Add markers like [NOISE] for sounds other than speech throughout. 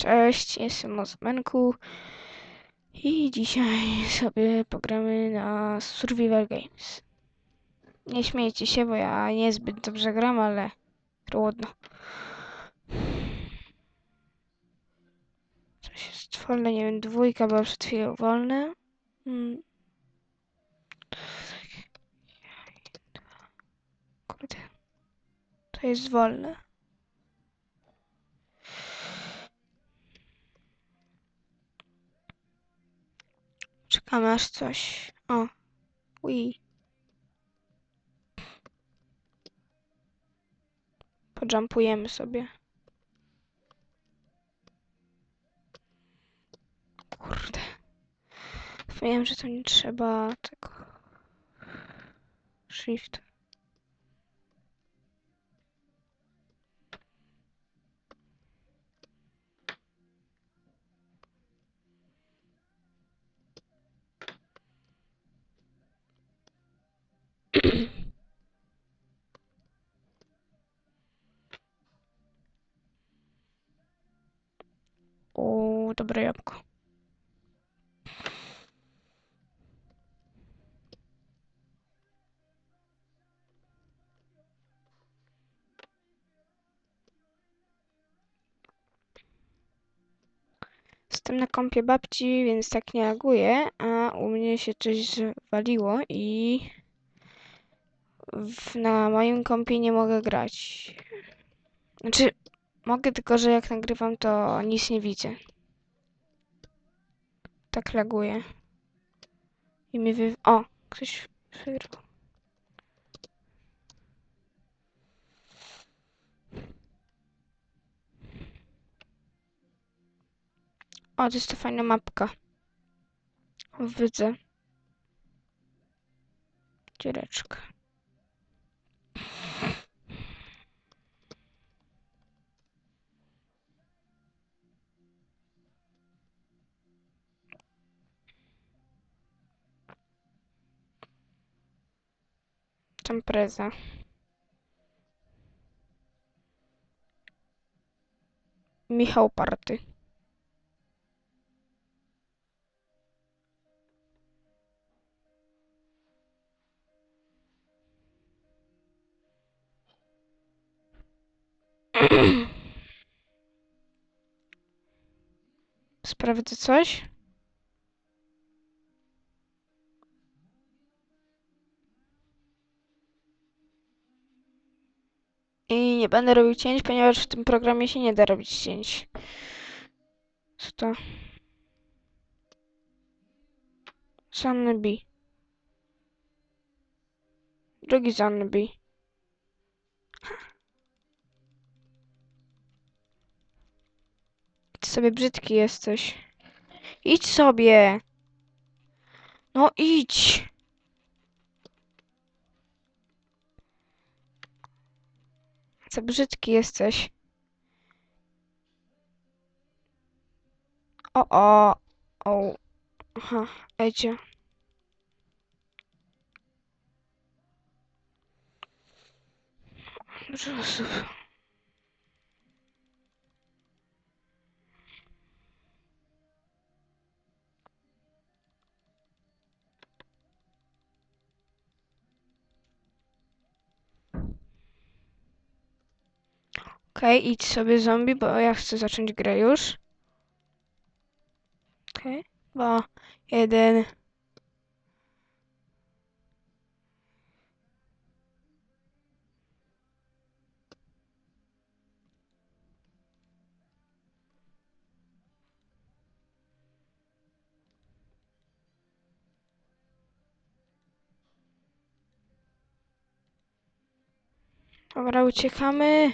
Cześć, jestem Osmanku i dzisiaj sobie pogramy na Survival Games. Nie śmiejcie się, bo ja niezbyt dobrze gram, ale trudno. Coś jest wolne, nie wiem, dwójka była przed chwilą wolne. Mm. Kurde. To jest wolne. Czekamy aż coś. O. Ui. Pojumpujemy sobie. Kurde. Wiem, że to nie trzeba tego. Shift. Dobre jabłko. Jestem na kąpie babci, więc tak nie reaguję, a u mnie się coś zwaliło i w, na moim kompie nie mogę grać. Znaczy, mogę tylko, że jak nagrywam, to nic nie widzę. Tak laguje. I mi wy... O, ktoś wygrał. O, to jest to fajna mapka. Widzę. Dziureczka. Tam preza. Michał Party. [CLEARS THROAT] Sprawdzę coś. I nie będę robił cięć, ponieważ w tym programie się nie da robić cięć. Co to? Sunny Drugi Sunny Ty sobie brzydki jesteś. Idź sobie. No idź. Za brzydki jesteś. O, o, o. Aha, ejdzie. Dużo osób. Okej, okay, idź sobie zombie, bo ja chcę zacząć grę już. Okej, okay. dwa, jeden. Dobra, uciekamy.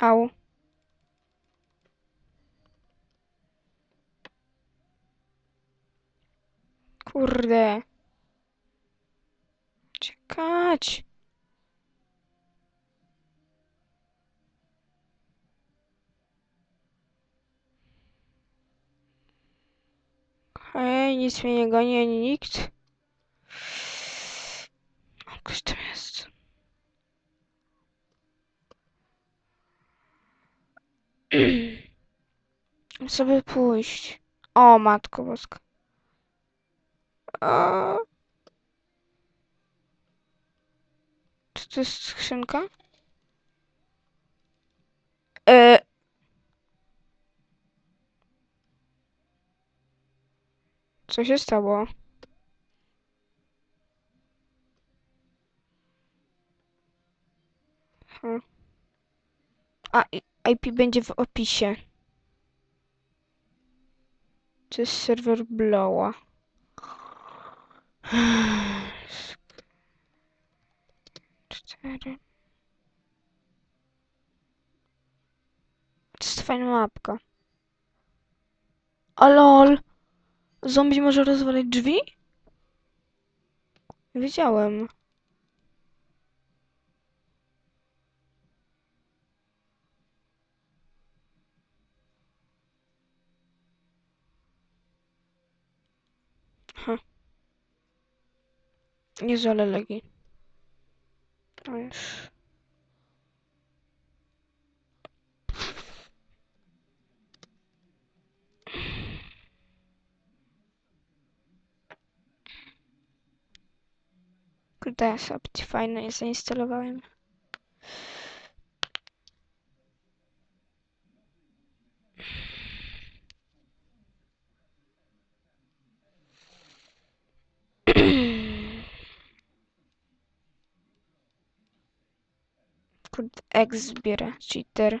Au. Kurde. Czekać. Hej, nic mnie nie goni, ani nikt. Ktoś tam jest. [CLEARS THROAT] sobie pójść. O, matko boska. A... Czy to jest skrzynka? E... Co się stało? Hmm. A, IP będzie w opisie. To jest serwer Blowa. Cztery. To jest fajna mapka. O lol! Zombie może rozwalać drzwi? Wiedziałem. Ha. Nie żalę legi. To już. Kurde, opcji fajne nie zainstalowałem. Kurde, X zbiera, cheater.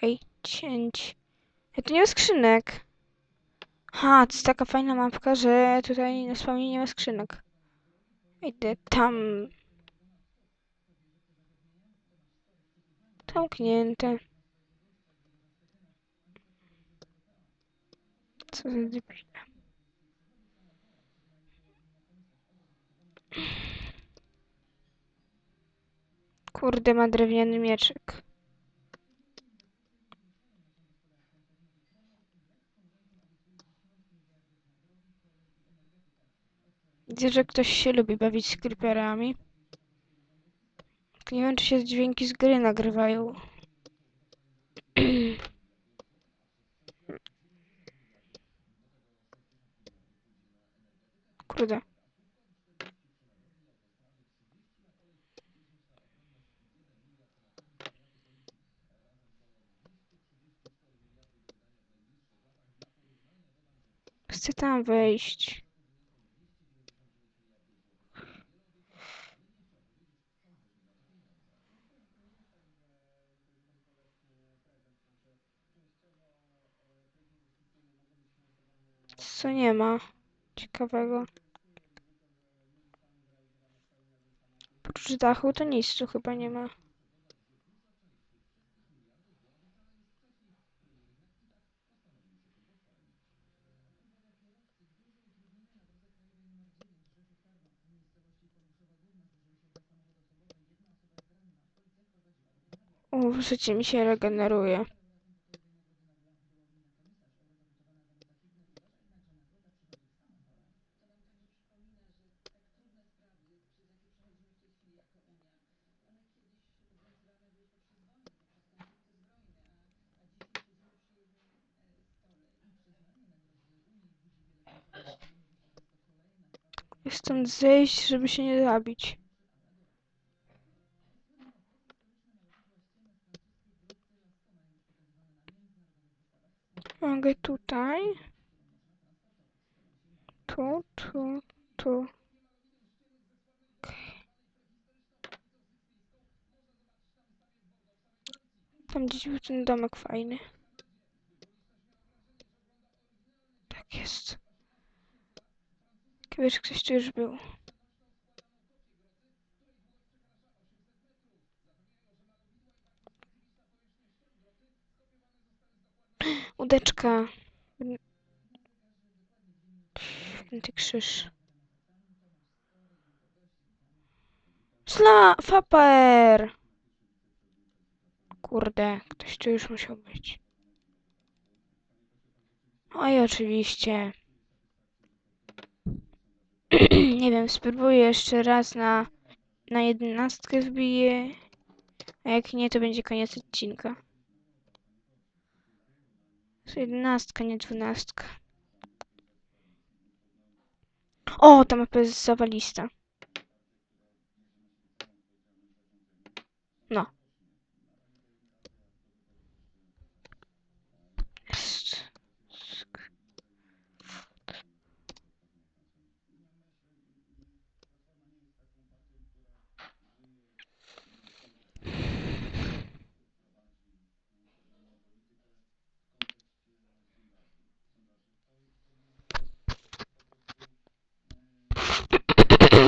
Hej, cięć. Ja tu nie ma skrzynek. Ha, to jest taka fajna mapka, że tutaj na spawnie nie ma skrzynek. Idę tam. Zamknięte. Co za debile. Kurde, ma drewniany mieczyk. Widzę, że ktoś się lubi bawić z creeperami. Nie wiem, czy się dźwięki z gry nagrywają. [CLEARS THROAT] Kurde. Chcę tam wejść. Co nie ma ciekawego? Oprócz dachu to nic tu chyba nie ma. O, życie mi się regeneruje. Stąd zejść, żeby się nie zabić. Mogę tutaj. Tu, tu, tu. Tam gdzieś był ten domek fajny. Tak jest. Wiesz, ktoś tu już był. Łódeczka. Święty krzyż. Sla... Faper! Kurde, ktoś tu już musiał być. Oj, oczywiście. [CLEARS THROAT] Nie wiem, spróbuję jeszcze raz na, na jedenastkę wbiję. A jak nie, to będzie koniec odcinka. Jedenastka, nie dwunastka. O, ta mapa jest zawalista. No.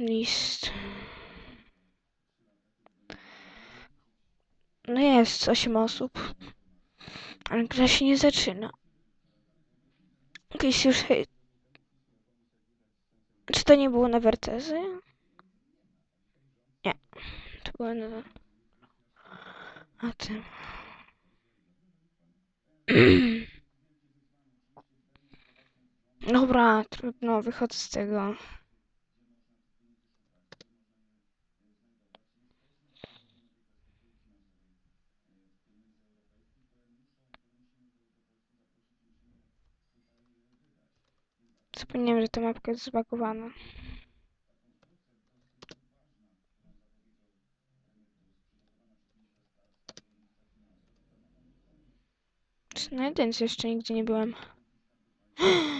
List. No jest, 8 osób. Ale gra się nie zaczyna. Jakieś już... hej- Czy to nie było na Wertezy? Nie. To było na... A tym... [CLEARS THROAT] Dobra, trudno, wychodzę z tego. Zapomniałem, że ta mapka jest zbagowana. Na jeszcze nigdzie nie byłem? [GASPS] [LAUGHS]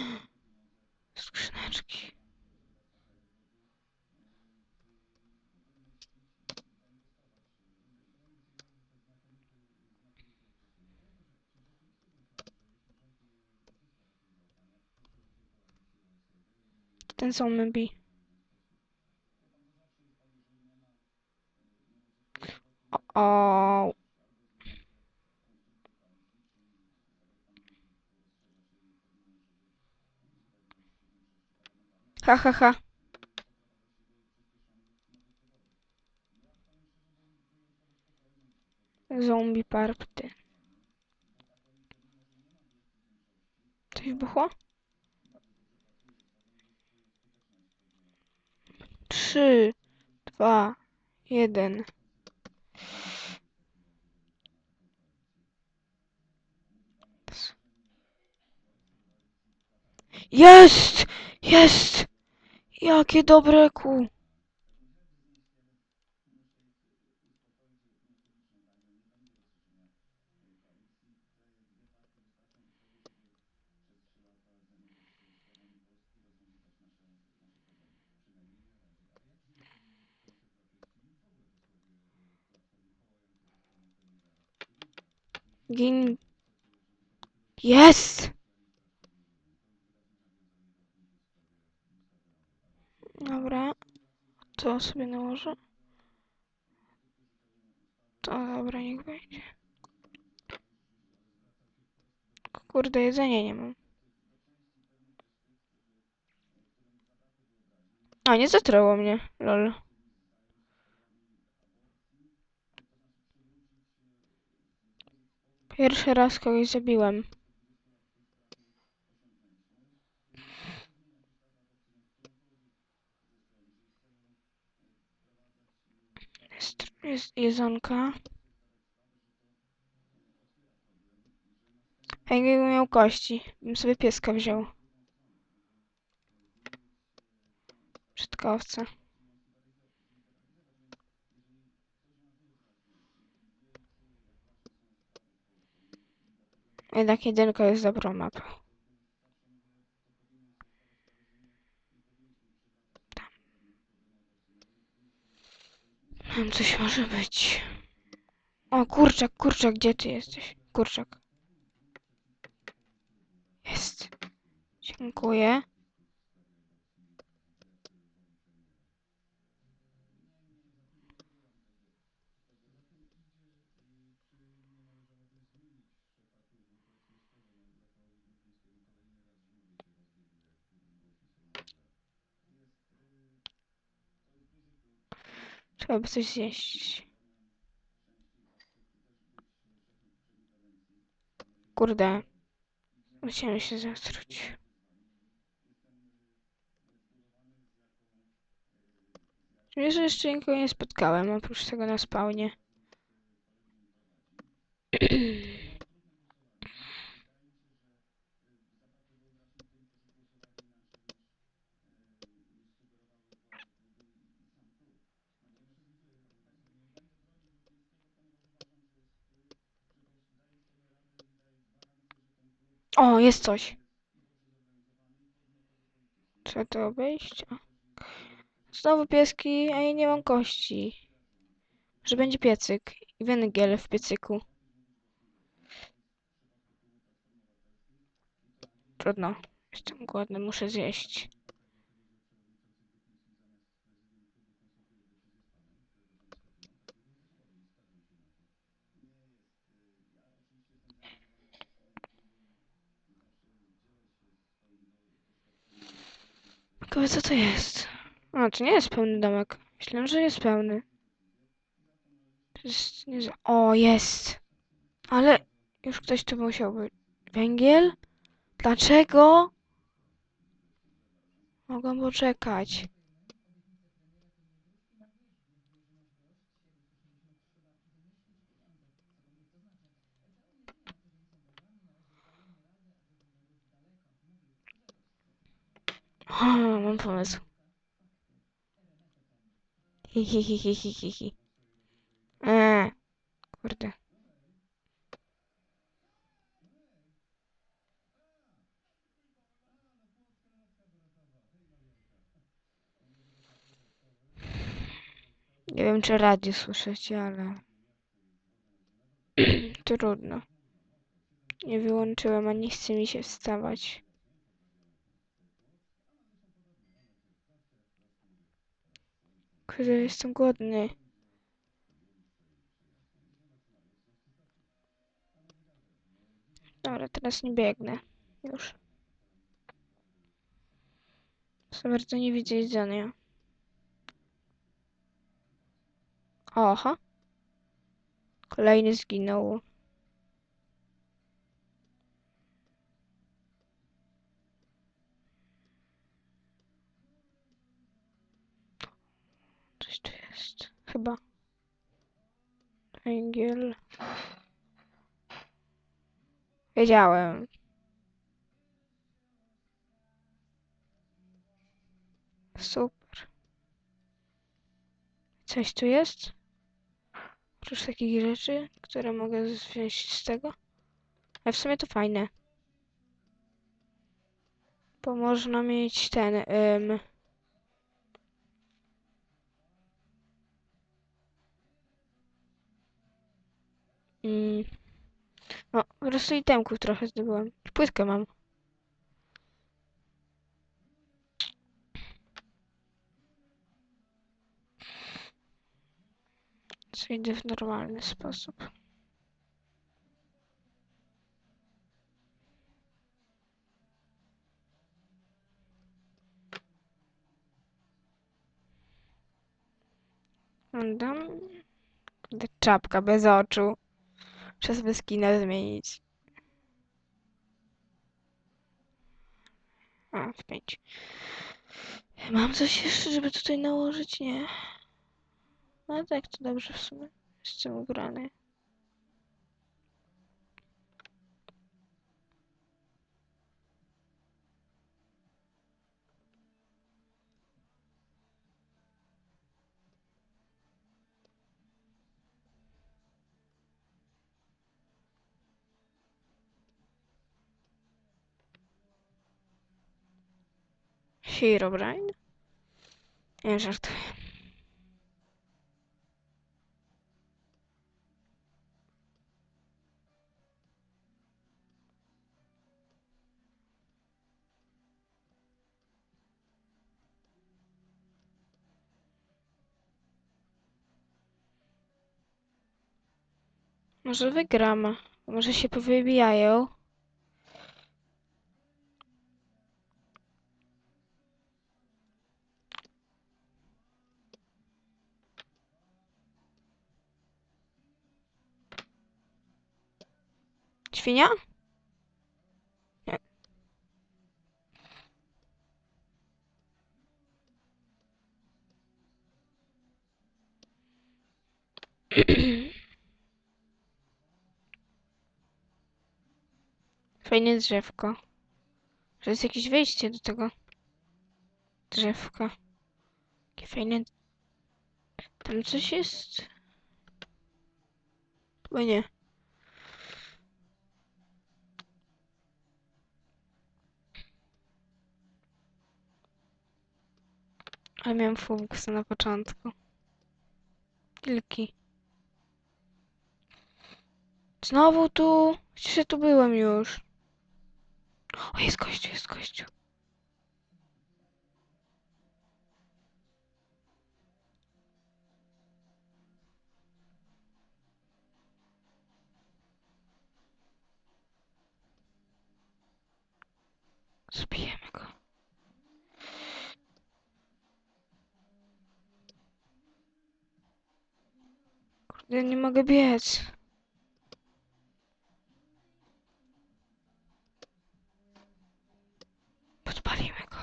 Ten zombie. O, o. Ha, ha, ha. Zombie parpty. Coś? Trzy, dwa, jeden. Jest! Jest! Jakie dobre ku. Gin... Jest! Dobra. To sobie nałożę. To dobra, niech będzie. Kurde, jedzenia nie mam. A, nie zatrało mnie, lol. Pierwszy raz kogoś zabiłem. Jest, jest jedzonka. Jakbym miał kości, bym sobie pieska wziął. Brzydka Jednak jedynka jest dobrą mapą. Tam coś może być. O, kurczak, kurczak, gdzie ty jesteś? Kurczak. Jest. Dziękuję. Trzeba by coś zjeść. Kurde. Musiałem się zastruć. Wiesz, że jeszcze nikogo nie spotkałem, oprócz tego na spawnie. [CLEARS THROAT] O, jest coś. Trzeba to obejść. Znowu pieski, a ja nie mam kości. Że będzie piecyk i węgiel w piecyku. Trudno. Jestem głodny, muszę zjeść. Ciekawe co to jest? A, to nie jest pełny domek. Myślałem, że jest pełny. Jest nie. O, jest! Ale już ktoś tu musiał być. Węgiel? Dlaczego? Mogę poczekać. O, [GASPS] mam pomysł. Hi, hi, hi, hi, hi, hi, hi. Eee, kurde. Nie wiem, czy radio słyszycie, ale... [CLEARS THROAT] Trudno. Nie wyłączyłem, a nie chce mi się wstawać. Kurde, jestem głodny. Dobra, teraz nie biegnę. Już. Za bardzo nie widzę jedzenia. Oha. Kolejny zginął. Chyba. Węgiel. Wiedziałem. Super. Coś tu jest? Oprócz takich rzeczy, które mogę wziąć z tego. Ale w sumie to fajne. Bo można mieć ten... Ym, no, po prostu itemków trochę zdobyłem. Płytkę mam. Idę w normalny sposób. Dam. Kurde, Czapka bez oczu. Muszę sobie skina zmienić. A, w pięć. Mam coś jeszcze, żeby tutaj nałożyć? Nie. No tak, to dobrze w sumie. Jestem ubrany. Herobrine? Nie żartuję. Może wygram. Może się powybijają. Świnia? Nie. [CLEARS THROAT] Fajne drzewko. Że jest jakieś wejście do tego drzewka. Jakie fajne. Tam coś jest? Chyba nie. Ale miałem funkcję na początku. Wilki. Znowu tu? Ja tu byłem już. O, jest gościu, jest gościu. Zbijemy go. Kurde, nie mogę biec. Podpalimy go.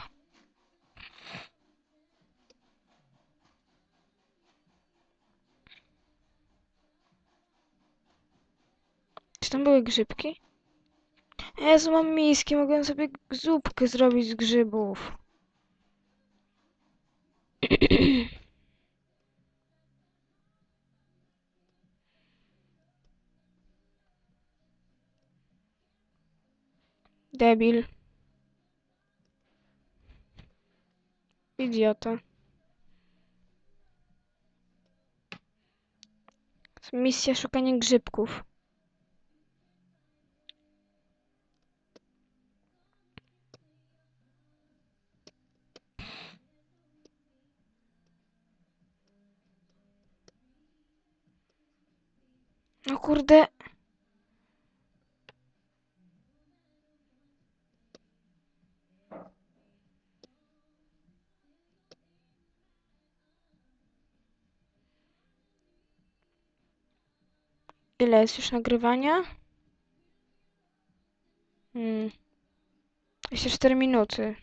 Czy tam były grzybki? Jezu, mam miski, mogę sobie zupkę zrobić z grzybów. [CLEARS THROAT] Debil. Idiota. Misja szukania grzybków. No kurde. Ile jest już nagrywania? Hmm. Jeszcze 4 minuty.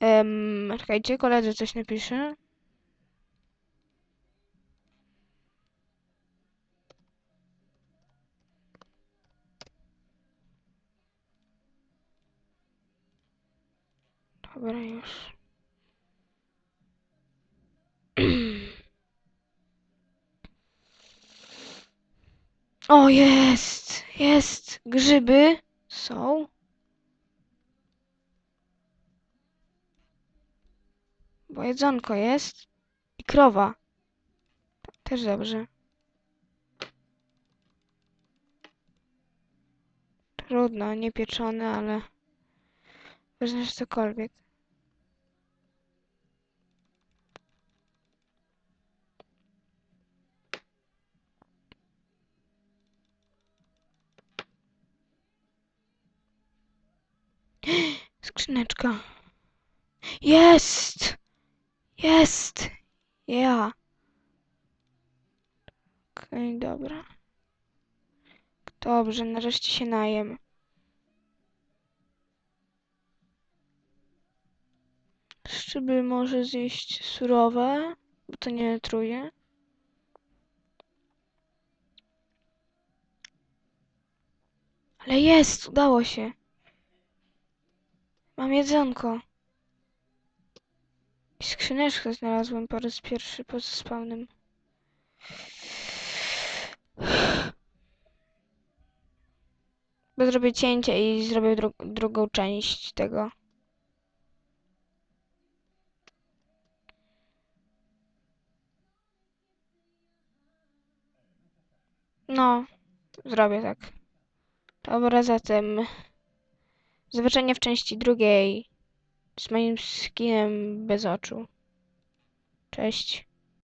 Um, czekajcie, koledzy coś napisze. Dobra, już. [CLEARS THROAT] O, jest! Jest! Grzyby są. Bo jedzonko jest. I krowa. Też dobrze. Trudno, nie pieczone, ale... Że cokolwiek. Skrzyneczka. Jest! Jest! Ja. Okej, dobra. Dobrze, nareszcie się najem. Szczyby może zjeść surowe, bo to nie truje. Ale jest, udało się. Mam jedzonko. I skrzyneczkę znalazłem po raz pierwszy poza spawnem. Bo zrobię cięcie i zrobię dru drugą część tego. No, zrobię tak. Dobra, zatem zobaczenia w części drugiej z moim skinem bez oczu. Cześć.